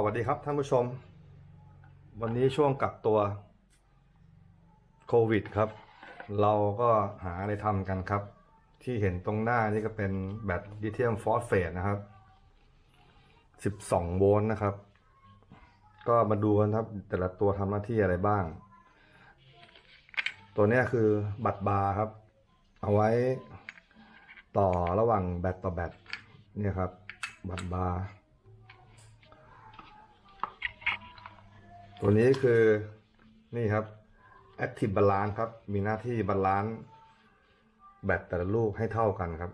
สวัสดีครับท่านผู้ชม วันนี้ช่วงกักตัวโควิดครับ เราก็หาอะไรทำกันครับ ที่เห็นตรงหน้านี่ก็เป็นแบตลิเธียมฟอสเฟตนะครับ 12 โวลต์นะครับ ก็มาดูกันครับ แต่ละตัวทำหน้าที่อะไรบ้าง ตัวนี้คือบัตรบาร์ครับ เอาไว้ต่อระหว่างแบตต่อแบตเนี่ยครับ บัตรบาร์ ตัวนี้คือนี่ครับ Active Balance ครับ มีหน้าที่บาลานซ์แบตแต่ละลูกให้เท่ากันครับ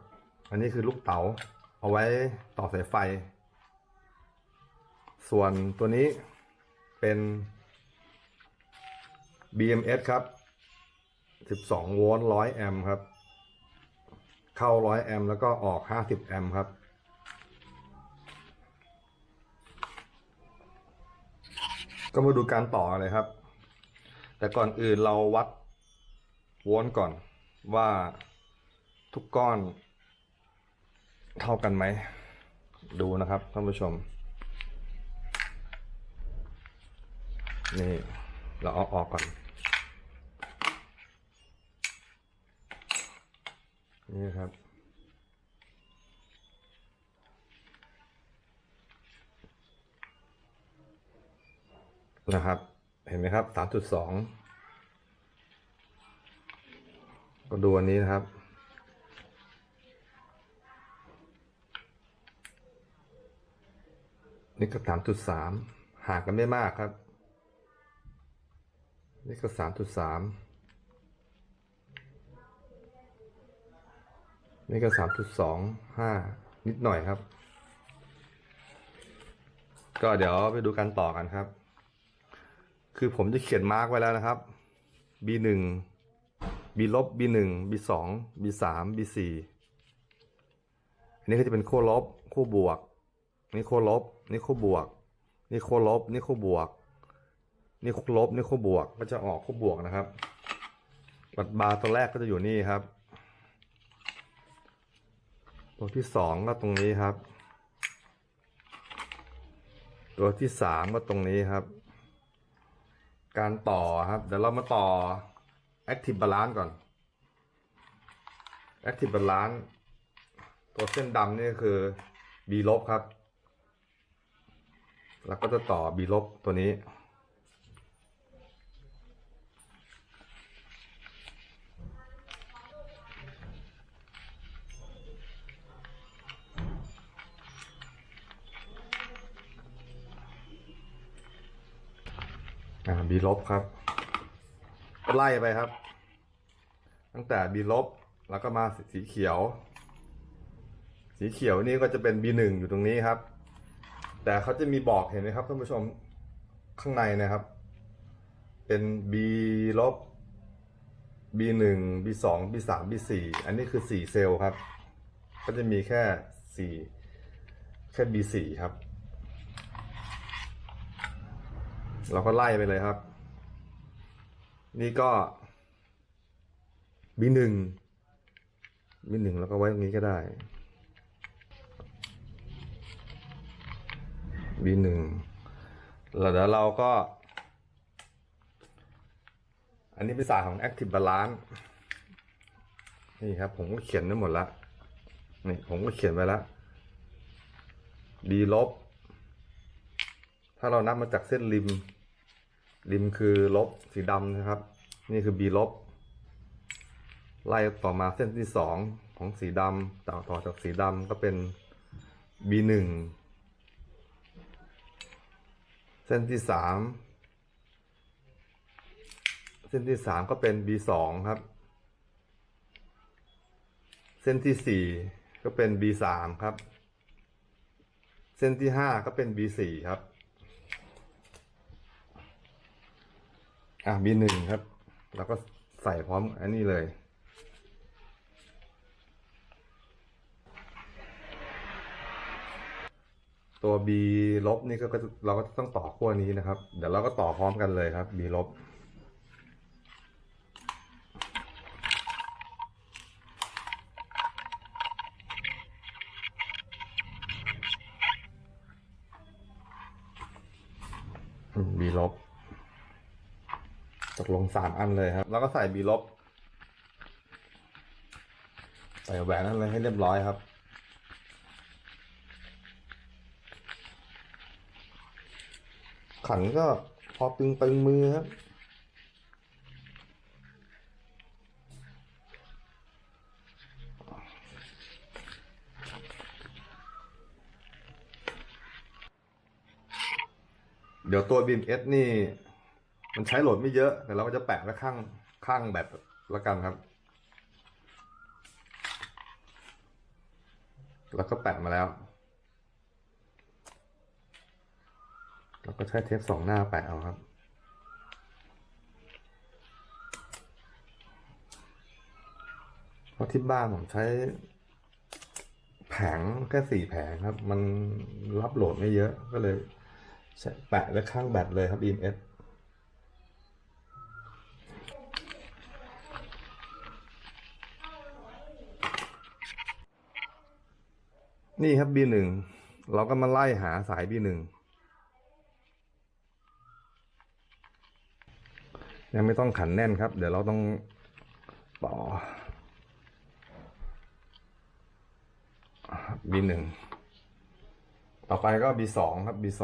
อันนี้คือลูกเต๋าเอาไว้ต่อสายไฟ ส่วนตัวนี้เป็น BMS ครับ 12 โวลต์ 100 แอมป์ครับ เข้า 100 แอมป์แล้วก็ออก 50 แอมป์ครับ ก็มาดูการต่อเลยครับ แต่ก่อนอื่นเราวัดโวลต์ก่อนว่าทุกก้อน เท่ากันไหม ดูนะครับท่านผู้ชม นี่ เราเอาออกก่อน นี่ครับ นะครับ เห็นไหมครับสามจุดสองก็ดูอันนี้นะครับ นี่ก็สามจุดสามห่างกันไม่มากครับ นี่ก็สามจุดสามนี่ก็สามจุดสองห้านิดหน่อยครับ ก็เดี๋ยวไปดูกันต่อกันครับ คือผมจะเขียนมาร์กไว้แล้วนะครับ B หนึ่ง B ลบ B หนึ่ง B สอง B สาม B สี่อันนี้ก็จะเป็นขั้วลบขั้วบวก นี่ขั้วลบ นี่ขั้วบวก นี่ขั้วลบ นี่ขั้วบวก นี่ขั้วลบ นี่ขั้วบวก ก็จะออกขั้วบวกนะครับ บัตรบาร์ตัวแรกก็จะอยู่นี่ครับ ตัวที่สองก็ตรงนี้ครับ ตัวที่สามก็ตรงนี้ครับ การต่อครับ เดี๋ยวเรามาต่อ Active Balance ก่อน Active Balance ตัวเส้นดำนี่คือ B ลบครับ แล้วก็จะต่อ B ลบตัวนี้ อ่า B ลบครับ ไล่ไปครับ ตั้งแต่ B ลบแล้วก็มาสีเขียว สีเขียวนี่ก็จะเป็น B หนึ่งอยู่ตรงนี้ครับ แต่เขาจะมีบอกเห็นไหมครับท่านผู้ชมข้างในนะครับ เป็น B ลบ B หนึ่ง B สอง B สาม B สี่อันนี้คือสี่เซลล์ครับ ก็จะมีแค่สี่แค่ B สี่ครับ เราก็ไล่ไปเลยครับ นี่ก็ B หนึ่ง B หนึ่งแล้วก็ไว้ตรงนี้ก็ได้ B หนึ่งแล้วเดี๋ยวเราก็ อันนี้เป็นศาสายของ Active Balance นี่ครับ ผมก็เขียนไว้หมดล้วนี่ผมก็เขียนไว้แล้ว B ลบ ถ้าเรานับมาจากเส้นริม ริมคือลบสีดำนะครับ นี่คือ B ลบ ไล่ต่อมาเส้นที่สองของสีดำต่อต่อจากสีดำก็เป็น B หนึ่งเส้นที่สามเส้นที่สามก็เป็น B สองครับ เส้นที่สี่ก็เป็น B สามครับ เส้นที่ห้าก็เป็น B สี่ครับ อะ B หนึ่งครับ แล้วก็ใส่พร้อมอันนี้เลย ตัว B ลบนี่ก็เราก็ต้องต่อขั้วนี้นะครับ เดี๋ยวเราก็ต่อพร้อมกันเลยครับ B ลบบีลบ ลงสามอันเลยครับ แล้วก็ใส่บีลบ ใส่แหวนอะไรให้เรียบร้อยครับ ขันก็พอตึงตึงมือครับเดี๋ยวตัว BMS นี่ มันใช้โหลดไม่เยอะแต่เราก็จะแปะไว้ข้างข้างแบตละกันครับ แล้วก็แปะมาแล้ว แล้วก็ใช้เทปสองหน้าแปะเอาครับเพราะที่บ้านผมใช้ แผงแค่สี่แผงครับ มันรับโหลดไม่เยอะก็เลยแปะไว้ข้างแบตเลยครับ EMS นี่ครับ B1 เราก็มาไล่หาสาย B1 ยังไม่ต้องขันแน่นครับ เดี๋ยวเราต้องต่อ B1 ต่อไปก็ B2 ครับ B2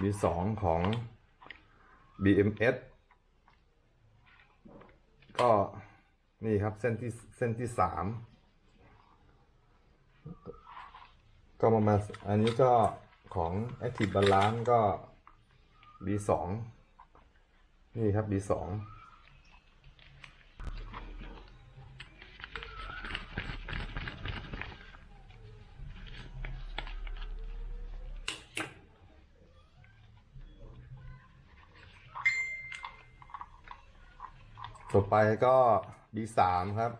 B2 ของ BMS ก็นี่ครับเส้นที่เส้นที่สาม ก็มามาอันนี้ก็ของ Active Balance ก็ B2 นี่ครับ B2 ต่อไปก็ B3 ครับ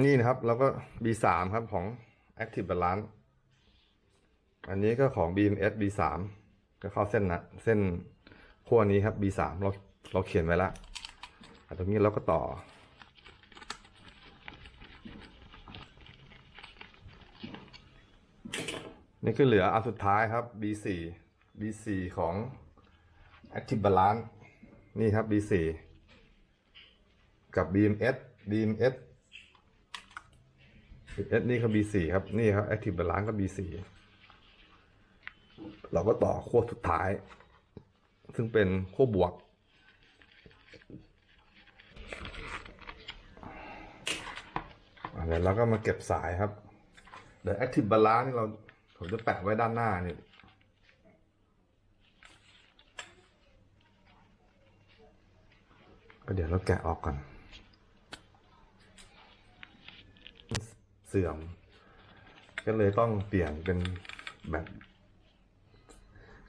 นี่นะครับ แล้วก็ B3 ครับของ Active Balance อันนี้ก็ของ BMS B3 ก็เข้าเส้นนะเส้นขั้วนี้ครับ B3 เราเราเขียนไว้ละตรงนี้เราก็ต่อ นี่คือเหลืออันสุดท้ายครับ B4 B4 ของ Active Balance นี่ครับ B4 กับ BMS BMS BMS นี่คือ B4 ครับ นี่ครับ Active Balance ก็ B4 เราก็ต่อขั้วสุดท้าย ซึ่งเป็นขั้วบวก เดี๋ยวเราก็มาเก็บสายครับ เดี๋ยว Active Balance นี่เราผมจะแปะไว้ด้านหน้านี่ก็เดี๋ยวเราแกะออกก่อน เสื่อม ก็เลยต้องเปลี่ยนเป็นแบบ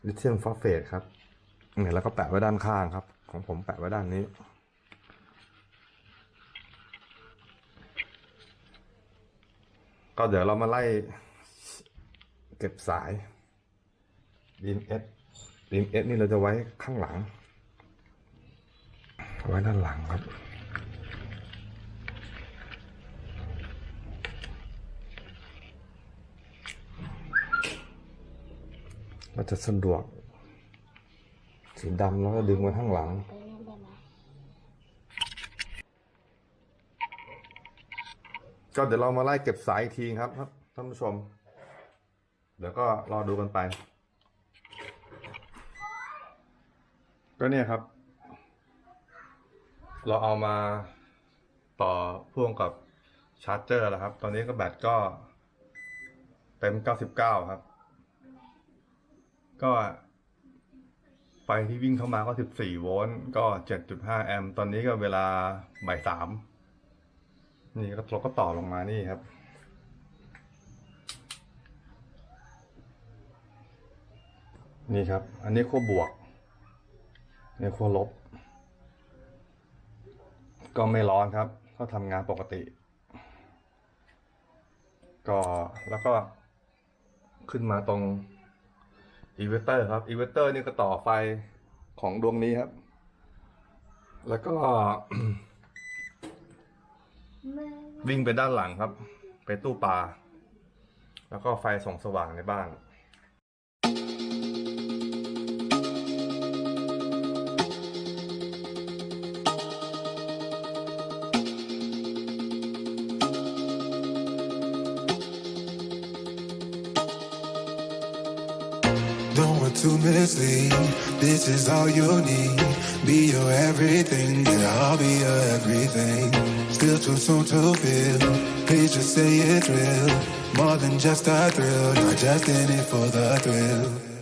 ลิเธียมฟอสเฟตครับเนี่ยแล้วก็แปะไว้ด้านข้างครับ ของผมแปะไว้ด้านนี้ก็เดี๋ยวเรามาไล่เก็บสาย BMS BMS นี่เราจะไว้ข้างหลัง ไว้ด้านหลังครับ เราจะสะดวก สีดำแล้วก็ดึงไว้ข้างหลัง ก็เดี๋ยวเรามาไล่เก็บสายอีกทีครับครับท่านผู้ชม เดี๋ยวก็รอดูกันไป ก็เนี่ยครับ เราเอามาต่อพ่วงกับชาร์จเจอร์แล้วครับ ตอนนี้ก็แบตก็เต็ม 99 ครับ ก็ ไฟที่วิ่งเข้ามาก็ 14 โวลต์ก็ 7.5 แอมป์ตอนนี้ก็เวลาบ่ายสามนี่ก็เราก็ต่อลงมานี่ครับ นี่ครับ อันนี้ขั้วบวกนี่ขั้วลบ ก็ไม่ร้อนครับ ก็ทำงานปกติ ก็แล้วก็ขึ้นมาตรง อีเวเตอร์ครับอีเวเตอร์นี่ก็ต่อไฟของดวงนี้ครับ แล้วก็ วิ่งไปด้านหลังครับ ไปตู้ปลา แล้วก็ไฟส่องสว่างในบ้าน to mislead. This is all you need. Be your everything, yeah, I'll be your everything. Still too soon to feel. Please just say it's real. More than just a thrill, not just in it for the thrill.